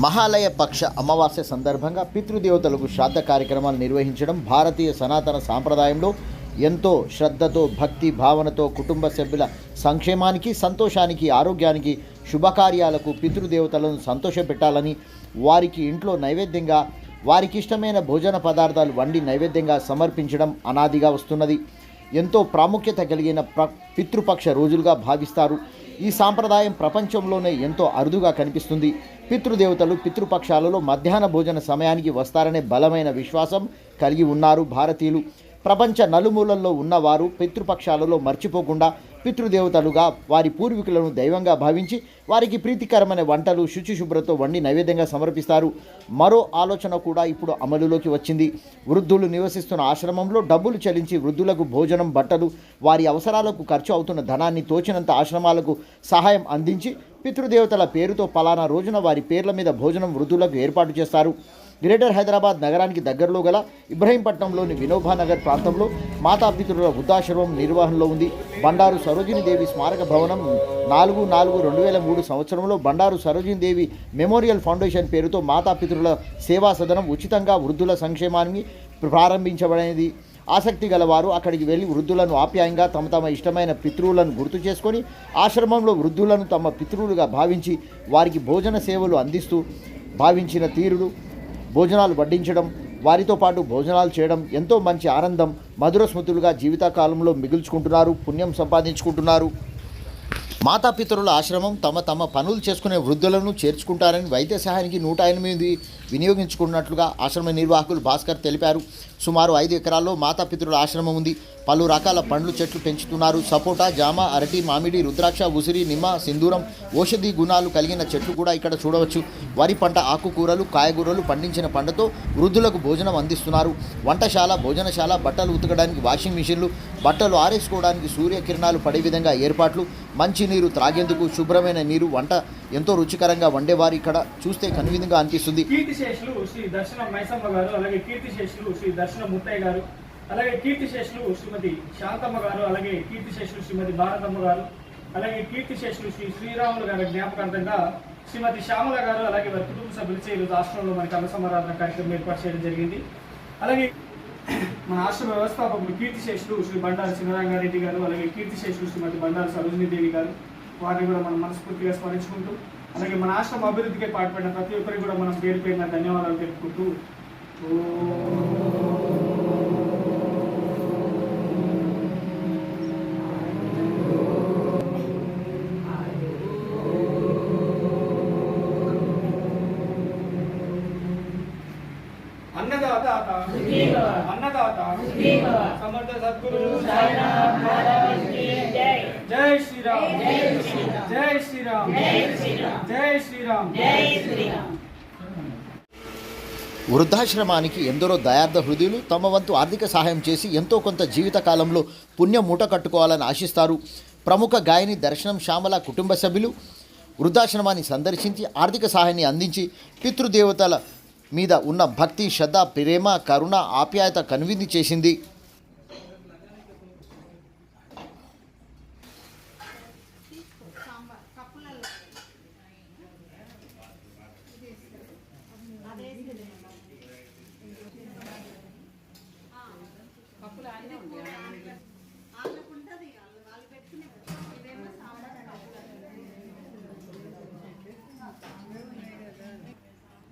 మహాలయ పక్ష అమావాస్య సందర్భంగా పితృదేవతలకు శ్రాద్ధ కార్యక్రమాలు నిర్వహించడం భారతీయ సనాతన సాంప్రదాయంలో ఎంతో శ్రద్ధతో భక్తి భావనతో కుటుంబ సభ్యుల సంక్షేమానికి సంతోషానికి ఆరోగ్యానికి శుభకార్యాలకు పితృదేవతలను సంతోషపెట్టాలని వారికి ఇంట్లో నైవేద్యంగా వారికి ఇష్టమైన భోజన పదార్థాలు వండి నైవేద్యంగా సమర్పించడం అనాదిగా వస్తున్నది. ఎంతో ప్రాముఖ్యత కలిగిన ప్ర పితృపక్ష రోజులుగా భావిస్తారు. ఈ సాంప్రదాయం ప్రపంచంలోనే ఎంతో అరుదుగా కనిపిస్తుంది. పితృదేవతలు పితృపక్షాలలో మధ్యాహ్న భోజన సమయానికి వస్తారనే బలమైన విశ్వాసం కలిగి ఉన్నారు భారతీయులు. ప్రపంచ నలుమూలల్లో ఉన్నవారు పితృపక్షాలలో మర్చిపోకుండా పితృదేవతలుగా వారి పూర్వీకులను దైవంగా భావించి వారికి ప్రీతికరమైన వంటలు శుచి శుభ్రతో వండి నైవేద్యంగా సమర్పిస్తారు. మరో ఆలోచన కూడా ఇప్పుడు అమలులోకి వచ్చింది. వృద్ధులు నివసిస్తున్న ఆశ్రమంలో డబ్బులు చెల్లించి వృద్ధులకు భోజనం బట్టలు వారి అవసరాలకు ఖర్చు అవుతున్న ధనాన్ని తోచినంత ఆశ్రమాలకు సహాయం అందించి పితృదేవతల పేరుతో పలానా రోజున వారి పేర్ల మీద భోజనం వృద్ధులకు ఏర్పాటు చేస్తారు. గ్రేటర్ హైదరాబాద్ నగరానికి దగ్గరలో గల ఇబ్రహీంపట్నంలోని వినోబా నగర్ ప్రాంతంలో మాతాపితృల వృద్ధాశ్రమం నిర్వహణలో ఉంది. బండారు సరోజినీదేవి స్మారక భవనం నాలుగు నాలుగు రెండు వేల మూడు సంవత్సరంలో బండారు సరోజినీదేవి మెమోరియల్ ఫౌండేషన్ పేరుతో మాతాపితృల సేవా సదనం ఉచితంగా వృద్ధుల సంక్షేమానికి ప్రారంభించబడినది ఆసక్తి గలవారు అక్కడికి వెళ్ళి వృద్ధులను ఆప్యాయంగా తమ తమ ఇష్టమైన పితృవులను గుర్తు చేసుకొని ఆశ్రమంలో వృద్ధులను తమ పితృవులుగా భావించి వారికి భోజన సేవలు అందిస్తూ భావించిన తీరులు భోజనాలు వడ్డించడం వారితో పాటు భోజనాలు చేయడం ఎంతో మంచి ఆనందం మధుర స్మృతులుగా జీవితకాలంలో మిగుల్చుకుంటున్నారు పుణ్యం సంపాదించుకుంటున్నారు. మాతాపితరుల ఆశ్రమం తమ తమ పనులు చేసుకునే వృద్ధులను చేర్చుకుంటారని వైద్య సహాయానికి నూట ఎనిమిది వినియోగించుకున్నట్లుగా ఆశ్రమ నిర్వాహకులు భాస్కర్ తెలిపారు. సుమారు ఐదు ఎకరాల్లో మాతాపితరుల ఆశ్రమం ఉంది. పలు రకాల పండ్లు చెట్లు పెంచుతున్నారు. సపోటా జామ అరటి మామిడి రుద్రాక్ష ఉసిరి నిమ్మ సింధూరం ఔషధి గుణాలు కలిగిన చెట్లు కూడా ఇక్కడ చూడవచ్చు. వరి పంట ఆకుకూరలు కాయగూరలు పండించిన పంటతో వృద్ధులకు భోజనం అందిస్తున్నారు. వంటశాల భోజనశాల బట్టలు ఉతకడానికి వాషింగ్ మిషన్లు బట్టలు ఆరేసుకోవడానికి సూర్యకిరణాలు పడే విధంగా ఏర్పాట్లు మంచి నీరు త్రాగేందుకు శుభ్రమైన నీరు వంట ఎంతో రుచికరంగా వండేవారు ఇక్కడ. చూస్తే కనువిందుగా అనిపిస్తుంది. కీర్తిశేషులు శ్రీ దర్శనం మైసమ్మ గారు అలాగే కీర్తిశేషులు శ్రీ దర్శనం ముత్తయ్య గారు అలాగే కీర్తిశేషులు శ్రీమతి శాంతమ్మ గారు అలాగే కీర్తిశేషులు శ్రీమతి భారతమ్మ గారు అలాగే కీర్తిశేషులు శ్రీ శ్రీరాములు గారి జ్ఞాపకార్థంగా శ్రీమతి శ్యామల గారు అలాగే వారి కుటుంబ సభ్యులచే ఈరోజు రాష్ట్రంలో మనకి అన్న సమారాధన కార్యక్రమం ఏర్పాటు చేయడం జరిగింది. అలాగే మన ఆశ్రమ వ్యవస్థాపకులు కీర్తిశేషులు శ్రీ బండారు సింగరంగారెడ్డి గారు అలాగే కీర్తిశేషులు శ్రీమతి బండారు సరోజినీదేవి గారు. వారిని కూడా మనం మనస్ఫూర్తిగా స్మరించుకుంటూ అలాగే మన ఆశ్రమ అభివృద్ధికి పాటుపడిన ప్రతి ఒక్కరికి కూడా మనం పేరు పేరున ధన్యవాదాలు తెలుపుకుంటూ. అన్నదాత సమర్థ సద్గురు జై. శ్రీరామ్. జై శ్రీరామ్. జై శ్రీరామ్. వృద్ధాశ్రమానికి ఎందరో దయార్థ హృదయులు తమ వంతు ఆర్థిక సహాయం చేసి ఎంతో కొంత జీవిత కాలంలో పుణ్యం మూట కట్టుకోవాలని ఆశిస్తారు. ప్రముఖ గాయని దర్శనం శ్యామల కుటుంబ సభ్యులు వృద్ధాశ్రమాన్ని సందర్శించి ఆర్థిక సహాయాన్ని అందించి పితృదేవతల మీద ఉన్న భక్తి శ్రద్ధ ప్రేమ కరుణ ఆప్యాయత కనువింది చేసింది.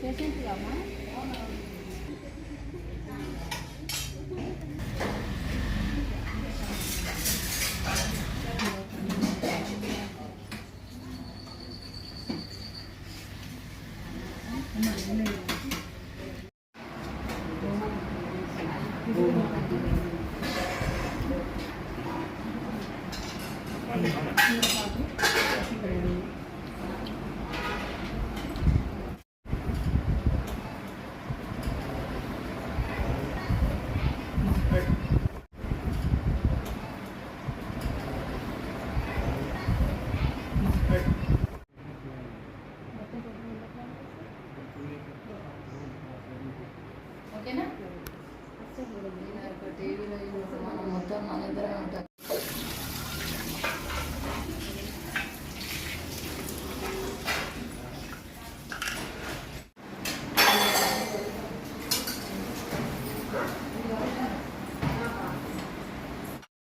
పేషెంట్ కామా ఓకేనా? టీవీలో మనం మొత్తం మన ఇద్దరం ఉంటాం.